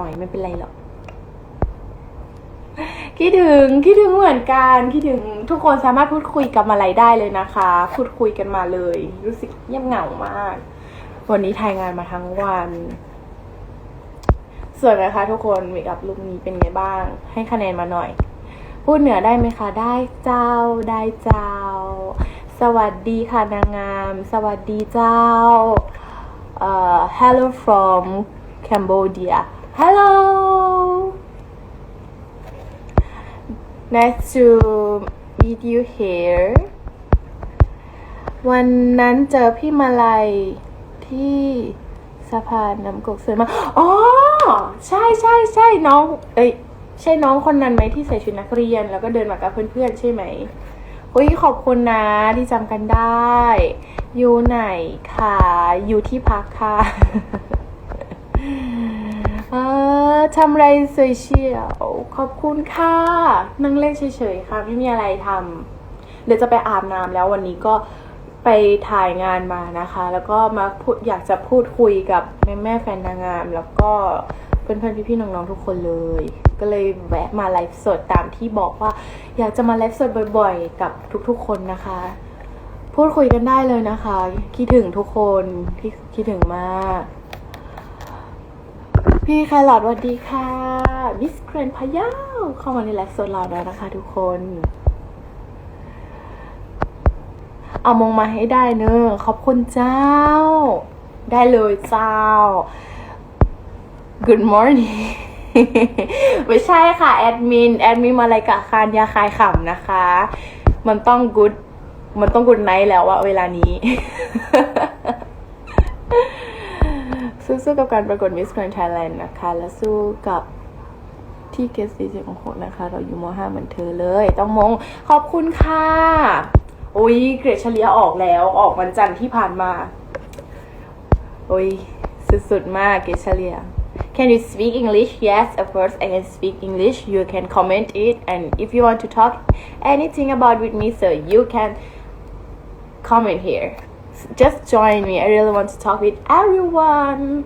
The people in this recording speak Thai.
หน่อยไม่เป็นไรหรอก คิดถึงคิดถึงเหมือนกันคิดถึงทุกคนสามารถพูดคุยกับอะไรได้เลยนะคะ พูดคุยกันมาเลย รู้สึกเงียบเหงามาก วันนี้ถ่ายงานมาทั้งวันสวยไหมคะทุกคนมคอัพลุคนี้เป็นไงบ้าง ให้คะแนนมาหน่อย พูดเหนือได้ไหมคะ ได้เจ้าได้เจ้า สวัสดีค่ะนางงาม สวัสดีเจ้าเอ่อ hello from Cambodia hello nice to meet you here วันนั้นเจอพี่มาลัยที่สะพานน้ำกกสวยมากอ๋อ ใช่ใช่ใช่น้อง เอ้ย ใช่น้องคนนั้นไหมที่ใส่ชุดนักเรียน แล้วก็เดินมากับเพื่อนๆ ใช่ไหมโอ้ยขอบคุณนะที่จำกันได้ อยู่ไหนคะอยู่ที่พักค่ะ ออทำไรสวยเชียวขอบคุณค่ะนั่งเล่นเฉยๆค่ะ ไม่มีอะไรทำเดี๋ยวจะไปอาบน้ำแล้ววันนี้ก็ไปถ่ายงานมานะคะ แล้วก็มาพูดอยากจะพูดคุยกับแม่แม่แฟนนางงาม แล้วก็เพื่อนๆพี่ๆน้องๆทุกคนเลย ก็เลยแวะมาไลฟ์สดตามที่บอกว่า อยากจะมาไลฟ์สดบ่อยๆ กับทุกๆคนนะคะ พูดคุยกันได้เลยนะคะ คิดถึงทุกคนที่คิดถึงมาก พี่แครอทสวัสดีค่ะมิสแกรนพะเยาเข้ามาในไลฟ์สดเราแล้วนะคะทุกคน เอามองมาให้ได้เนอะขอบคุณเจ้า ได้เลยเจ้า Good morning ไม่ใช่ค่ะ แอดมิน แอดมินมาอะไรกับคานยาคายขำนะคะ มันต้อง good มันต้อง good night แล้วอะเวลานี้ สู้ๆกับการประกวด Miss Grand Thailand นะคะ และสู้กับที่เกสซีซีของคนนะคะ เราอยู่ม .5 เหมือนเธอเลย ต้องมง ขอบคุณค่ะ โอ้ยเกรดเฉลี่ยออกแล้ว ออกวันจันทร์ที่ผ่านมา โอ้ย สุดๆมากเกรดเฉลี่ย Can you speak English? Yes, of course I can speak English. You can comment it, and if you want to talk anything about with me, so you can comment here. Just join me. I really want to talk with everyone.